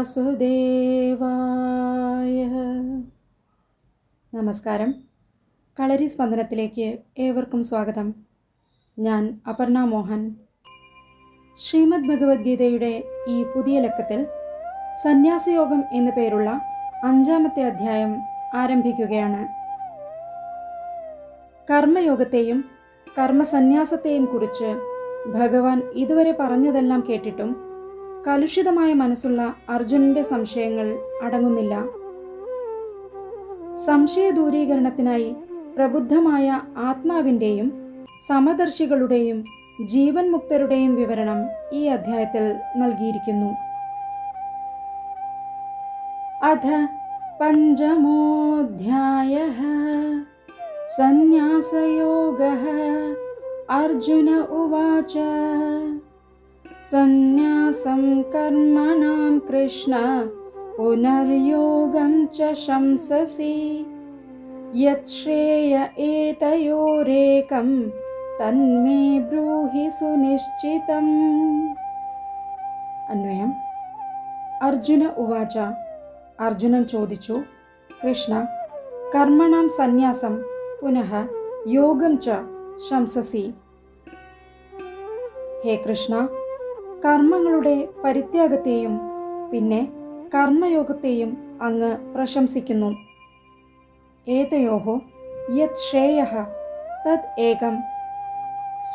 വാസുദേവായ. നമസ്കാരം. കളരി സ്പന്ദനത്തിലേക്ക് ഏവർക്കും സ്വാഗതം. ഞാൻ അപർണ മോഹൻ. ശ്രീമദ് ഭഗവത്ഗീതയുടെ ഈ പുതിയ ലക്കത്തിൽ സന്യാസയോഗം എന്ന പേരുള്ള അഞ്ചാമത്തെ അധ്യായം ആരംഭിക്കുകയാണ്. കർമ്മയോഗത്തെയും കർമ്മസന്യാസത്തെയും കുറിച്ച് ഭഗവാൻ ഇതുവരെ പറഞ്ഞതെല്ലാം കേട്ടിട്ടും കലുഷിതമായ മനസ്സുള്ള അർജുനന്റെ സംശയങ്ങൾ അടങ്ങുന്നില്ല. സംശയ ദൂരീകരണത്തിനായി പ്രബുദ്ധമായ ആത്മാവിന്റെയും സമദർശികളുടെയും ജീവൻ മുക്തരുടെയും വിവരണം ഈ അധ്യായത്തിൽ നൽകിയിരിക്കുന്നു. അധ പഞ്ചമോധ്യായ സന്യാസയോഗ അർജുന ഉവാച सन्न्यासं कर्मणां कृष्ण पुनर्योगं च शंससि। यच्छ्रेय एतयोरेकं तन्मे ब्रूहि सुनिश्चितम्। अन्वयम्। अर्जुन वाच अर्जुनं चोदिषु कृष्ण कर्मणां संन्यासं हे कृष्ण കർമ്മങ്ങളുടെ പരിത്യാഗത്തെയും പിന്നെ കർമ്മയോഗത്തെയും അങ്ങ് പ്രശംസിക്കുന്നു. ഏതയോഹോ യത് ശ്രേയ തത് ഏകം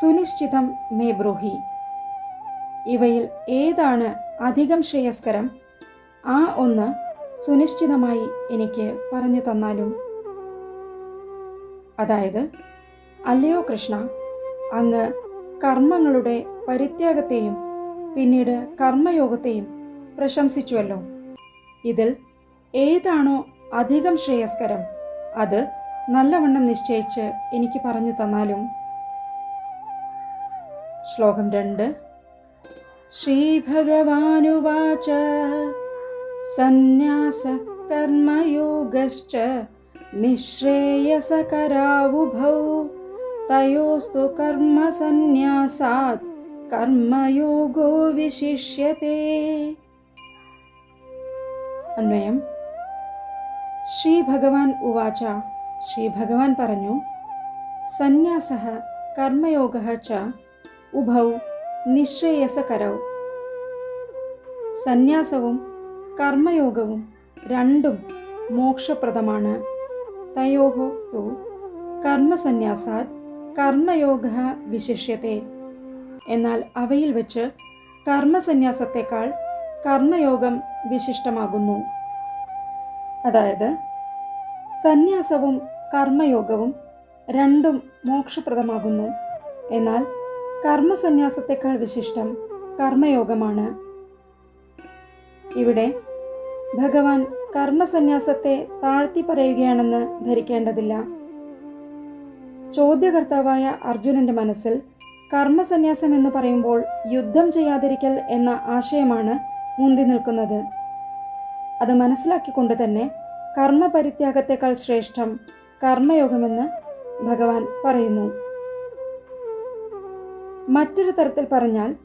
സുനിശ്ചിതം മേ ബ്രൂഹി. ഇവയിൽ ഏതാണ് അധികം ശ്രേയസ്കരം? ആ ഒന്ന് സുനിശ്ചിതമായി എനിക്ക് പറഞ്ഞു തന്നാലും. അതായത് അല്ലയോ കൃഷ്ണ അങ്ങ് കർമ്മങ്ങളുടെ പരിത്യാഗത്തെയും പിന്നീട് കർമ്മയോഗത്തെയും പ്രശംസിച്ചുവല്ലോ. ഇതിൽ ഏതാണോ അധികം ശ്രേയസ്കരം അത് നല്ലവണ്ണം നിശ്ചയിച്ച് എനിക്ക് പറഞ്ഞു തന്നാലും. ശ്ലോകം രണ്ട്. ശ്രീഭഗവാനുവാച സന്യാസ കർമ്മയോഗശ്ച നിശ്രേയസകരാവുഭൗ. തയോസ്തു കർമ്മസന്യാസാത് കർമ്മയോഗോ വിശിഷ്യത്തെ. അന്വയം. ശ്രീ ഭഗവാൻ ഉവാച ശ്രീ ഭഗവാൻ പറഞ്ഞു സന്യാസ കർമ്മയോഗ ച ഉഭൗ നിശ്രേയസകരൗ. സന്യാസവും കർമ്മയോഗവും രണ്ടും മോക്ഷപ്രദമാണ്. തയോഹോ തു. കർമ്മസന്യാസാത് കർമ്മയോഗ വിശിഷ്യത്തെ. എന്നാൽ അവയിൽ വെച്ച് കർമ്മസന്യാസത്തെക്കാൾ കർമ്മയോഗം വിശിഷ്ടമാകുന്നു. അതായത് സന്യാസവും കർമ്മയോഗവും രണ്ടും മോക്ഷപ്രദമാകുന്നു. എന്നാൽ കർമ്മസന്യാസത്തെക്കാൾ വിശിഷ്ടം കർമ്മയോഗമാണ്. ഇവിടെ ഭഗവാൻ കർമ്മസന്യാസത്തെ താഴ്ത്തി പറയുകയാണെന്ന് ധരിക്കേണ്ടതില്ല. ചോദ്യകർത്താവായ അർജുനന്റെ മനസ്സിൽ കർമ്മസന്യാസം എന്ന് പറയുമ്പോൾ യുദ്ധം ചെയ്യാതിരിക്കൽ എന്ന ആശയമാണ് മുന്തി നിൽക്കുന്നത്. അത് മനസ്സിലാക്കിക്കൊണ്ട് തന്നെ കർമ്മപരിത്യാഗത്തെക്കാൾ ശ്രേഷ്ഠം കർമ്മയോഗമെന്ന് ഭഗവാൻ പറയുന്നു. മറ്റൊരു തരത്തിൽ പറഞ്ഞാൽ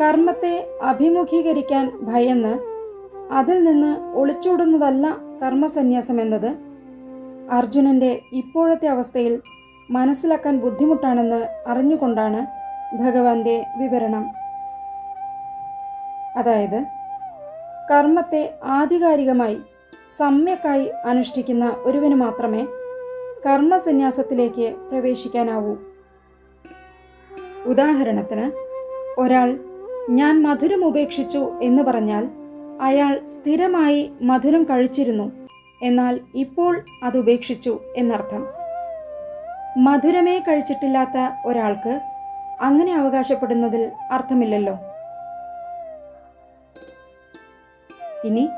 കർമ്മത്തെ അഭിമുഖീകരിക്കാൻ ഭയന്ന് അതിൽ നിന്ന് ഒളിച്ചോടുന്നതല്ല കർമ്മസന്യാസം എന്നത്. അർജുനന്റെ ഇപ്പോഴത്തെ അവസ്ഥയിൽ മനസ്സിലാക്കാൻ ബുദ്ധിമുട്ടാണെന്ന് അറിഞ്ഞുകൊണ്ടാണ് ഭഗവാന്റെ വിവരണം. അതായത് കർമ്മത്തെ ആധികാരികമായി സമ്യക്കായി അനുഷ്ഠിക്കുന്ന ഒരുവന് മാത്രമേ കർമ്മസന്യാസത്തിലേക്ക് പ്രവേശിക്കാനാവൂ. ഉദാഹരണത്തിന് ഒരാൾ ഞാൻ മധുരം ഉപേക്ഷിച്ചു എന്ന് പറഞ്ഞാൽ അയാൾ സ്ഥിരമായി മധുരം കഴിച്ചിരുന്നു. എന്നാൽ ഇപ്പോൾ അത് ഉപേക്ഷിച്ചു എന്നർത്ഥം. മധുരമേ കഴിച്ചിട്ടില്ലാത്ത ഒരാൾക്ക് അങ്ങനെ അവകാശപ്പെടുന്നതിൽ അർത്ഥമില്ലല്ലോ. ഇനി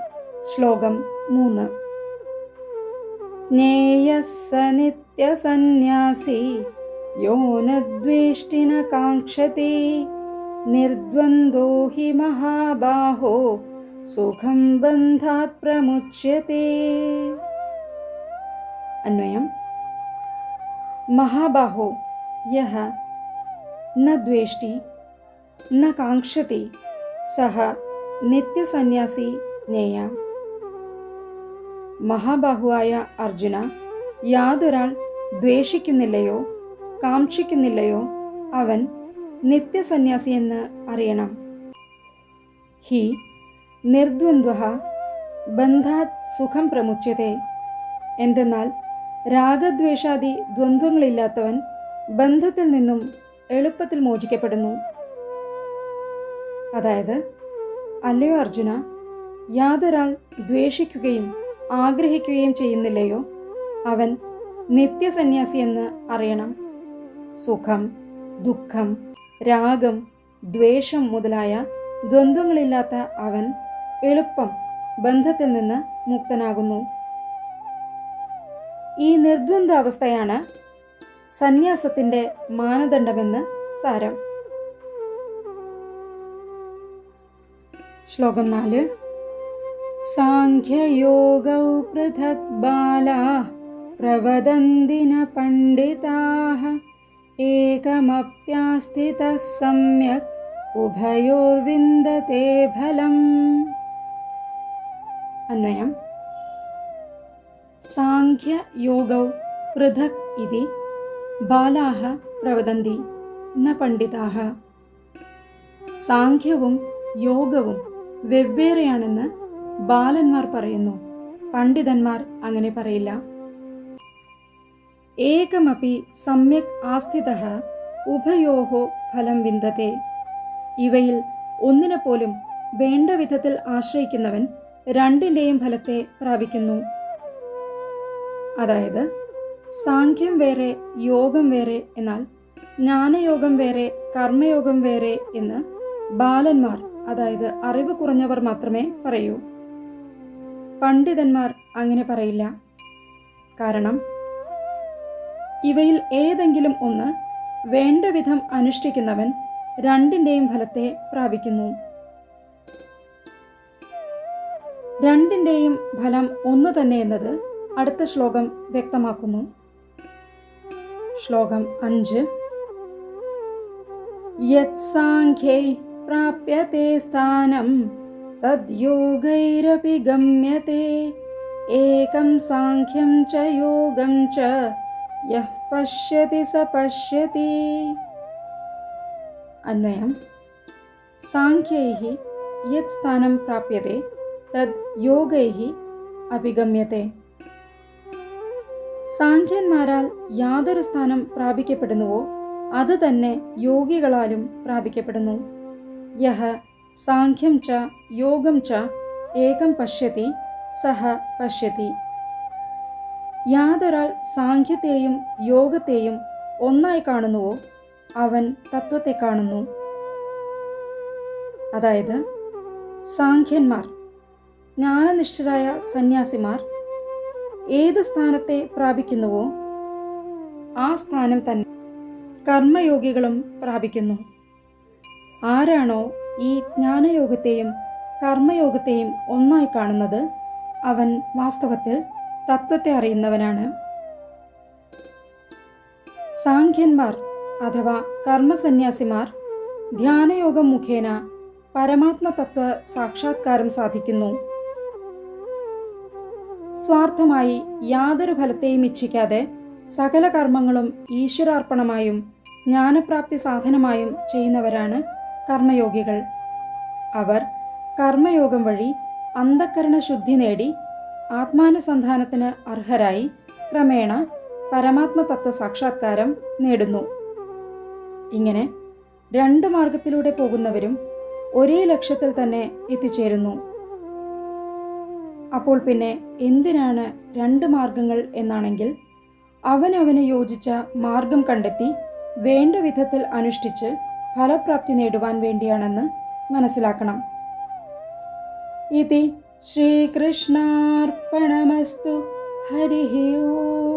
ശ്ലോകം മൂന്ന്. ജ്ഞേയസ്സ നിത്യസന്യാസി യോനദ്വേഷ്ടിന കാക്ഷതി നിർദ്വന്ദ്വോ ഹി മഹാബാഹോ സുഖം ബന്ധാത് പ്രമുച്യത്തെ അന്വയം. महाबाहो यः न द्वेष्टि न काङ्क्षति सः നിത്യസന്യാസി ജ്ഞേയ മഹാബാഹുവായ അർജുന യാതൊരാൾ ദ്വേഷിക്കുന്നില്ലയോ കാക്ഷിക്കുന്നില്ലയോ അവൻ നിത്യസന്യാസി എന്ന് അറിയണം ഹി നിർദ്വന്ദ്വ ബന്ധാത് സുഖം പ്രമുച്യത്തെ എന്തെന്നാൽ രാഗദ്വേഷാദി ദ്വന്ദ്വങ്ങളില്ലാത്തവൻ ബന്ധത്തിൽ നിന്നും എളുപ്പത്തിൽ മോചിക്കപ്പെടുന്നു. അതായത് അല്ലയോ അർജുന യാതൊരാൾ ദ്വേഷിക്കുകയും ആഗ്രഹിക്കുകയും ചെയ്യുന്നില്ലയോ? അവൻ നിത്യസന്യാസി എന്ന് അറിയണം. സുഖം ദുഃഖം രാഗം ദ്വേഷം മുതലായ ദ്വന്ദ്വങ്ങളില്ലാത്ത അവൻ എളുപ്പം ബന്ധത്തിൽ നിന്ന് മുക്തനാകുന്നു. ഈ നിർദ്വന്ദ്വ അവസ്ഥയാണ് സന്യാസത്തിന്റെ മാനദണ്ഡമെന്ന് സാരം. ശ്ലോകം നാല്. സാഖ്യയോഗൗ പൃഥക് ബാലാ പ്രവദന്തിന പണ്ഡിതാः ഏകമപ്യാസ്ഥിതः സമ്യക് ഉഭയോർവിന്ദത്തെ ഫലം. അന്വയം. സാഖ്യയോഗൗ പൃഥക് ഇതി ബാലാഹ പ്രവദന്തി ന പണ്ഡിതാഹ. സാഖ്യവും യോഗവും വെവ്വേറെയാണെന്ന് ബാലന്മാർ പറയുന്നു. പണ്ഡിതന്മാർ അങ്ങനെ പറയില്ല. ഏകമപി സമ്യക് ആസ്ഥിത ഉഭയോഹോ ഫലം വിന്ദത്തെ. ഇവയിൽ ഒന്നിനെ പോലും വേണ്ട വിധത്തിൽ ആശ്രയിക്കുന്നവൻ രണ്ടിന്റെയും ഫലത്തെ പ്രാപിക്കുന്നു. അതായത് സാഖ്യം വേറെ യോഗം വേറെ എന്നാൽ ജ്ഞാനയോഗം വേറെ കർമ്മയോഗം വേറെ എന്ന് ബാലന്മാർ അതായത് അറിവ് കുറഞ്ഞവർ മാത്രമേ പറയൂ. പണ്ഡിതന്മാർ അങ്ങനെ പറയില്ല. കാരണം ഇവയിൽ ഏതെങ്കിലും ഒന്ന് വേണ്ട വിധം അനുഷ്ഠിക്കുന്നവൻ രണ്ടിന്റെയും ഫലത്തെ പ്രാപിക്കുന്നു. രണ്ടിന്റെയും ഫലം ഒന്ന് തന്നെ എന്നത് അടുത്ത ശ്ലോകം വ്യക്തമാക്കുന്നു ശ്ലോകം അഞ്ച് യത്സാഖ്യൈ പ്രാപ്യത്തെ സ്ഥാനം തദ്യോഗൈരപി ഗമ്യത്തെ ഏകം സാഖ്യം ച യോഗം ച യഃ പശ്യതി സ പശ്യതി അന്വയം സാഖ്യൈः യത് സ്ഥാനം പ്രാപ്യത്തെ തദ് യോഗൈः അഭിഗമ്യത്തെ സാഖ്യന്മാരാൽ യാതൊരു സ്ഥാനം പ്രാപിക്കപ്പെടുന്നുവോ അത് തന്നെ യോഗികളാലും പ്രാപിക്കപ്പെടുന്നു. യഹ സാഖ്യം ച യോഗം ച ഏകം പശ്യതി സഹ പശ്യതി. യാതൊരാൾ സാഖ്യത്തെയും യോഗത്തെയും ഒന്നായി കാണുന്നുവോ അവൻ തത്വത്തെ കാണുന്നു. അതായത് സാഖ്യന്മാർ ജ്ഞാനനിഷ്ഠരായ സന്യാസിമാർ ഏത് സ്ഥാനത്തെ പ്രാപിക്കുന്നുവോ ആ സ്ഥാനം തന്നെ കർമ്മയോഗികളും പ്രാപിക്കുന്നു. ആരാണോ ഈ ജ്ഞാനയോഗത്തെയും കർമ്മയോഗത്തെയും ഒന്നായി കാണുന്നത് അവൻ വാസ്തവത്തിൽ തത്വത്തെ അറിയുന്നവനാണ്. സാഖ്യന്മാർ അഥവാ കർമ്മസന്യാസിമാർ ധ്യാനയോഗം മുഖേന പരമാത്മതത്വ സാക്ഷാത്കാരം സാധിക്കുന്നു. സ്വാർത്ഥമായി യാതൊരു ഫലത്തെയും ഇച്ഛിക്കാതെ സകല കർമ്മങ്ങളും ഈശ്വരാർപ്പണമായും ജ്ഞാനപ്രാപ്തി സാധനമായും ചെയ്യുന്നവരാണ് കർമ്മയോഗികൾ. അവർ കർമ്മയോഗം വഴി അന്ധക്കരണ ശുദ്ധി നേടി ആത്മാനുസന്ധാനത്തിന് അർഹരായി ക്രമേണ പരമാത്മതത്വ സാക്ഷാത്കാരം നേടുന്നു. ഇങ്ങനെ രണ്ട് മാർഗത്തിലൂടെ പോകുന്നവരും ഒരേ ലക്ഷ്യത്തിൽ തന്നെ എത്തിച്ചേരുന്നു. അപ്പോൾ പിന്നെ എന്തിനാണ് രണ്ട് മാർഗങ്ങൾ എന്നാണെങ്കിൽ അവനവന് യോജിച്ച മാർഗം കണ്ടെത്തി വേണ്ട വിധത്തിൽ അനുഷ്ഠിച്ച് ഫലപ്രാപ്തി നേടുവാൻ വേണ്ടിയാണെന്ന് മനസ്സിലാക്കണം. ഇതി ശ്രീകൃഷ്ണാർപ്പണമസ്തു ഹരി ഓം.